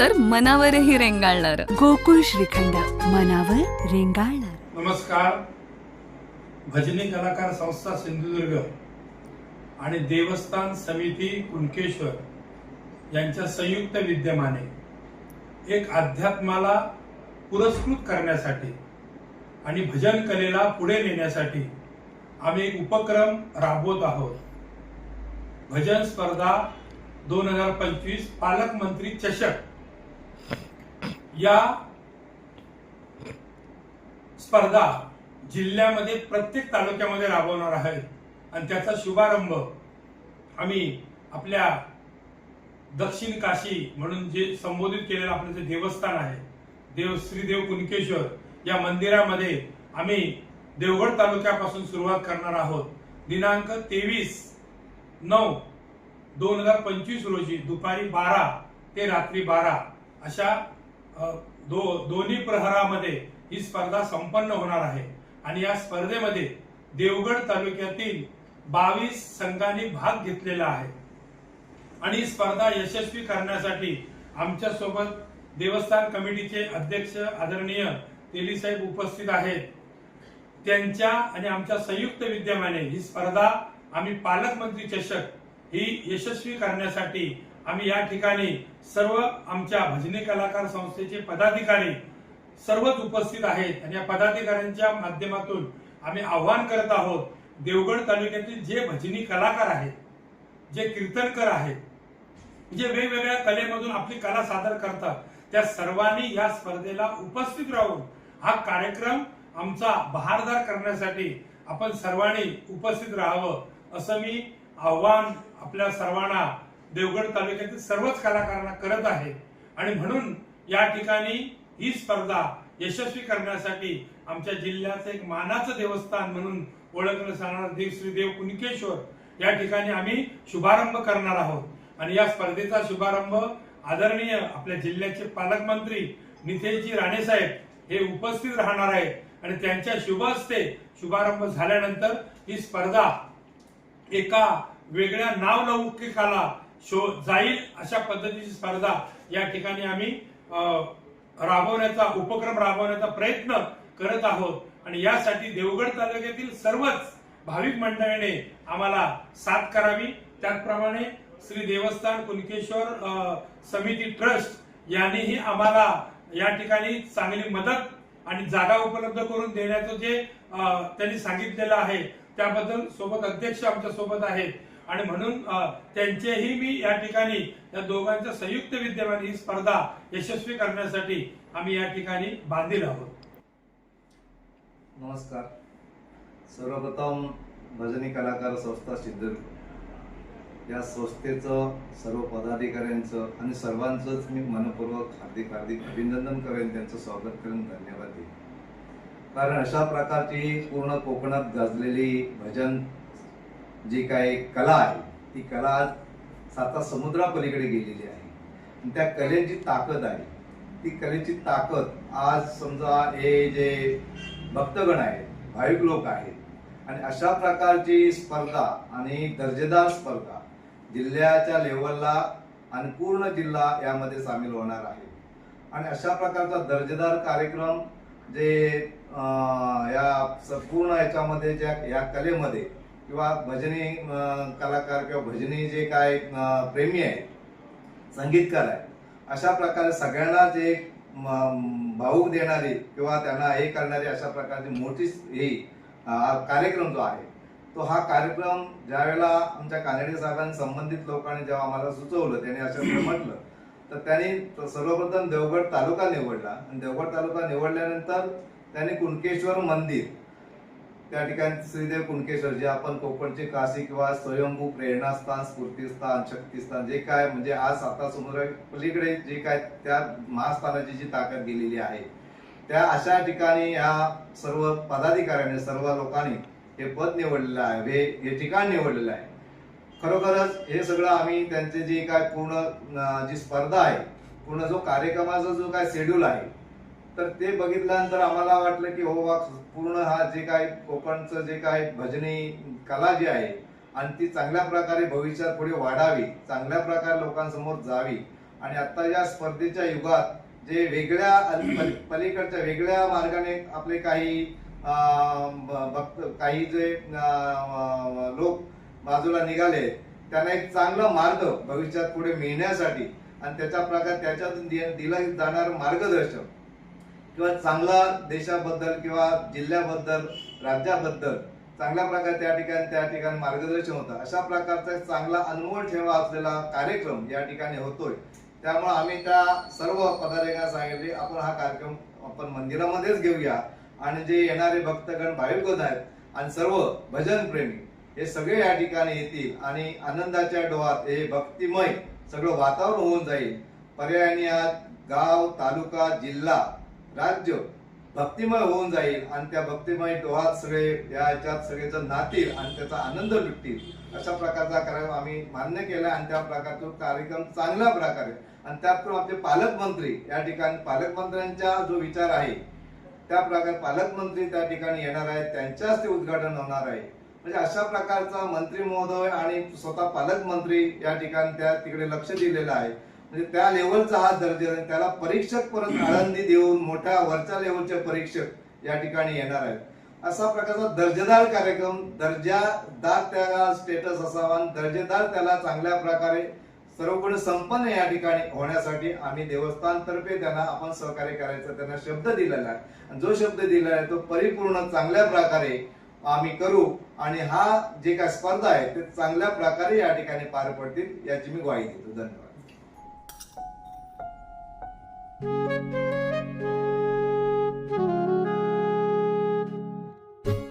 तर मनावरही रेंगाळणार. गोकुळ श्रीखंड मनावर रेंगाळणार. नमस्कार. भजनी कलाकार संस्था सिंधुदुर्ग आणि देवस्थान समिती कुणकेश्वर यांच्या संयुक्त विद्यमाने एक अध्यात्माला पुरस्कृत करण्यासाठी आणि भजन कलेला पुढे नेण्यासाठी आम्ही एक उपक्रम राबवत आहोत. भजन स्पर्धा दोन हजार पंचवीस पालकमंत्री चषक या स्पर्धा जिल्ह्यामध्ये प्रत्येक तालुक्यामध्ये राबवणार आहेत. आणि त्याचा शुभारंभ आम्ही आपल्या दक्षिण काशी म्हणून जे संबोधित केलेलं आपलं जे देवस्थान आहे देव श्रीदेव कुणकेश्वर या मंदिरामध्ये आम्ही देवगड तालुक्यापासून सुरुवात करणार आहोत. दिनांक तेवीस नऊ दोन हजार पंचवीस रोजी दुपारी बारा ते रात्री बारा अशा दो दोन्ही प्रहरामध्ये ही स्पर्धा संपन्न होणार आहे. आणि या स्पर्धेमध्ये देवगड तालुक्यातील बावीस संघांनी भाग घेतलेला आहे. आणि ही स्पर्धा यशस्वी करण्यासाठी आमच्यासोबत देवस्थान कमिटीचे अध्यक्ष आदरणीय तेली साहेब उपस्थित आहेत. त्यांच्या आणि आमच्या संयुक्त विद्यमाने ही स्पर्धा आम्ही पालकमंत्री चषक ही यशस्वी करण्यासाठी आम्ही या ठिकाणी सर्व आमच्या भजनी कलाकार संस्थेचे पदाधिकारी सर्वच उपस्थित आहेत आणि या पदाधिकाऱ्यांच्या माध्यमातून आम्ही आव्हान करत आहोत देवगड तालुक्यातील जे भजनी कलाकार आहेत जे कीर्तनकर आहेत जे वेगवेगळ्या कलेमधून आपली कला सादर करतात त्या सर्वांनी या स्पर्धेला उपस्थित राहून हा कार्यक्रम आमचा बहारदार करण्यासाठी आपण सर्वांनी उपस्थित राहावं असं मी आव्हान आपल्या सर्वांना देवगड तालुक्यातील सर्वच कलाकारांना करत आहे. आणि म्हणून या ठिकाणी ही स्पर्धा यशस्वी करण्यासाठी आमच्या जिल्ह्याचं एक मानाचं देवस्थान म्हणून ओळखलं जाणार देव श्री देव कुणकेश्वर या ठिकाणी आम्ही शुभारंभ करणार आहोत. आणि या स्पर्धेचा शुभारंभ आदरणीय आपल्या जिल्ह्याचे पालकमंत्री नितेशजी राणे साहेब हे उपस्थित राहणार आहेत. आणि त्यांच्या शुभ हस्ते शुभारंभ झाल्यानंतर ही स्पर्धा एका वेगळ्या नाव लौकिकाला शो जाईल अशा पद्धतीची स्पर्धा या ठिकाणी आम्ही राबवण्याचा उपक्रम राबवण्याचा प्रयत्न करत आहोत. आणि यासाठी देवगड तालुक्यातील सर्वच भाविक मंडळीने आम्हाला साथ करावी. त्याचप्रमाणे श्री देवस्थान कुणकेश्वर समिती ट्रस्ट यांनीही आम्हाला या ठिकाणी चांगली मदत आणि जागा उपलब्ध करून देण्याचं जे त्यांनी सांगितलेलं आहे त्याबद्दल सोबत अध्यक्ष आमच्यासोबत आहेत. आणि म्हणून त्यांचेही मी या ठिकाणी या दोघांच्या संयुक्त विद्यमान ही स्पर्धा यशस्वी करण्यासाठी आम्ही या ठिकाणी बांधील आहोत. नमस्कार. सर्वप्रथम भजनी कलाकार संस्था सिंधुदुर्ग या संस्थेचं सर्व पदाधिकाऱ्यांचं आणि सर्वांचंच मी मनपूर्वक हार्दिक हार्दिक अभिनंदन करेन त्यांचं स्वागत करेन धन्यवाद देईन. कारण अशा प्रकारची पूर्ण कोकणात गाजलेली भजन जी काही कला आहे ती कला आज साता समुद्रापलीकडे गेलेली आहे. आणि त्या कलेची ताकद आहे. ती कलेची ताकद आज समजा हे जे भक्तगण आहेत भाविक लोक आहेत आणि अशा प्रकारची स्पर्धा आणि दर्जेदार स्पर्धा जिल्ह्याच्या लेवलला आणि पूर्ण जिल्हा यामध्ये सामील होणार आहे. आणि अशा प्रकारचा दर्जेदार कार्यक्रम जे या संपूर्ण याच्यामध्ये ज्या या कलेमध्ये किंवा भजनी कलाकार किंवा भजनी जे काय प्रेमी आहेत संगीतकार आहेत अशा प्रकारे सगळ्यांना जे भाऊक देणारी किंवा त्यांना हे करणारी अशा प्रकारची मोठी ही कार्यक्रम जो आहे तो हा कार्यक्रम ज्यावेळेला आमच्या कानडे साहेबांनी संबंधित लोकांनी जेव्हा आम्हाला सुचवलं त्यांनी असं म्हटलं तर त्यांनी सर्वप्रथम देवगड तालुका निवडला. आणि देवगड तालुका निवडल्यानंतर त्यांनी कुणकेश्वर मंदिर त्या ठिकाणी श्रीदेव कुणकेश्वर जे आपण कोकणचे काशी किंवा स्वयंभू प्रेरणास्थान स्फूर्तीस्थान शक्तीस्थान जे काय म्हणजे आज आता समुद्र पलीकडे जे काय त्या महास्थानाची जी ताकद गेलेली आहे त्या अशा ठिकाणी ह्या सर्व पदाधिकाऱ्यांनी सर्व लोकांनी हे पद निवडलेलं आहे हे हे ठिकाण निवडलेलं आहे. खरोखरच हे सगळं आम्ही त्यांचे जे काय पूर्ण जी स्पर्धा आहे पूर्ण जो कार्यक्रमाचा जो काय शेड्यूल आहे तर ते बघितल्यानंतर आम्हाला वाटलं की हो वा पूर्ण हा जे काय कोकणचं जे काय भजनी कला जी आहे आणि ती चांगल्या प्रकारे भविष्यात पुढे वाढावी चांगल्या प्रकारे लोकांसमोर जावी. आणि आता या स्पर्धेच्या युगात जे वेगळ्या पली- पलीकडच्या वेगळ्या मार्गाने आपले काही भक्त काही जे लोक बाजूला निघाले त्यांना एक चांगला मार्ग भविष्यात पुढे मिळण्यासाठी आणि त्याच्या प्रकार त्याच्यातून दि- दिलं जाणारं मार्गदर्शन. किंवा चांगला देशाबद्दल किंवा जिल्ह्याबद्दल राज्याबद्दल चांगल्या प्रकारे त्या ठिकाणी त्या ठिकाणी मार्गदर्शन होतं. अशा प्रकारचा एक चांगला अनमोल ठेवा असलेला कार्यक्रम या ठिकाणी होतोय. त्यामुळे आम्ही त्या सर्व पदाधिकाऱ्यांना सांगितले आपण हा कार्यक्रम आपण मंदिरामध्येच घेऊया. आणि जे येणारे भक्तगण भाविकगण आहेत आणि सर्व भजन प्रेमी हे सगळे या ठिकाणी येतील आणि आनंदाच्या डोहात हे भक्तिमय सगळं वातावरण होऊन जाईल. पर्यायाने आज गाव तालुका जिल्हा राज्य भक्तिमय होऊन जाईल आणि त्या भक्तिमय डोहात सगळे या ह्याच्यात सगळेजण नातील आणि त्याचा आनंद लुटतील. अशा प्रकारचा कार्यक्रम आम्ही मान्य केला आणि त्या प्रकारचा कार्यक्रम चांगल्या प्रकारे आणि त्यातून आपले पालकमंत्री या ठिकाणी पालकमंत्र्यांचा जो विचार आहे त्या प्रकारे पालकमंत्री त्या ठिकाणी येणार आहेत त्यांच्याच ते उद्घाटन होणार आहे. म्हणजे अशा प्रकारचा मंत्री महोदय आणि स्वतः पालकमंत्री या ठिकाणी त्या तिकडे लक्ष दिलेलं आहे. म्हणजे त्या लेवलचा हा दर्जा त्याला परीक्षक परत आळंदी देऊन मोठ्या वरच्या लेवलचे परीक्षक या ठिकाणी येणार आहेत. असा प्रकारचा दर्जेदार कार्यक्रम दर्जादार त्याला स्टेटस असावा आणि दर्जेदार त्याला चांगल्या प्रकारे सर्वपणे संपन्न या ठिकाणी होण्यासाठी आम्ही देवस्थानतर्फे त्यांना आपण सहकार्य करायचा त्यांना शब्द दिलेला आहे. जो शब्द दिलेला आहे तो परिपूर्ण चांगल्या प्रकारे आम्ही करू आणि हा जे काय स्पर्धा आहे ते चांगल्या प्रकारे या ठिकाणी पार पडतील याची मी ग्वाही देतो. धन्यवाद.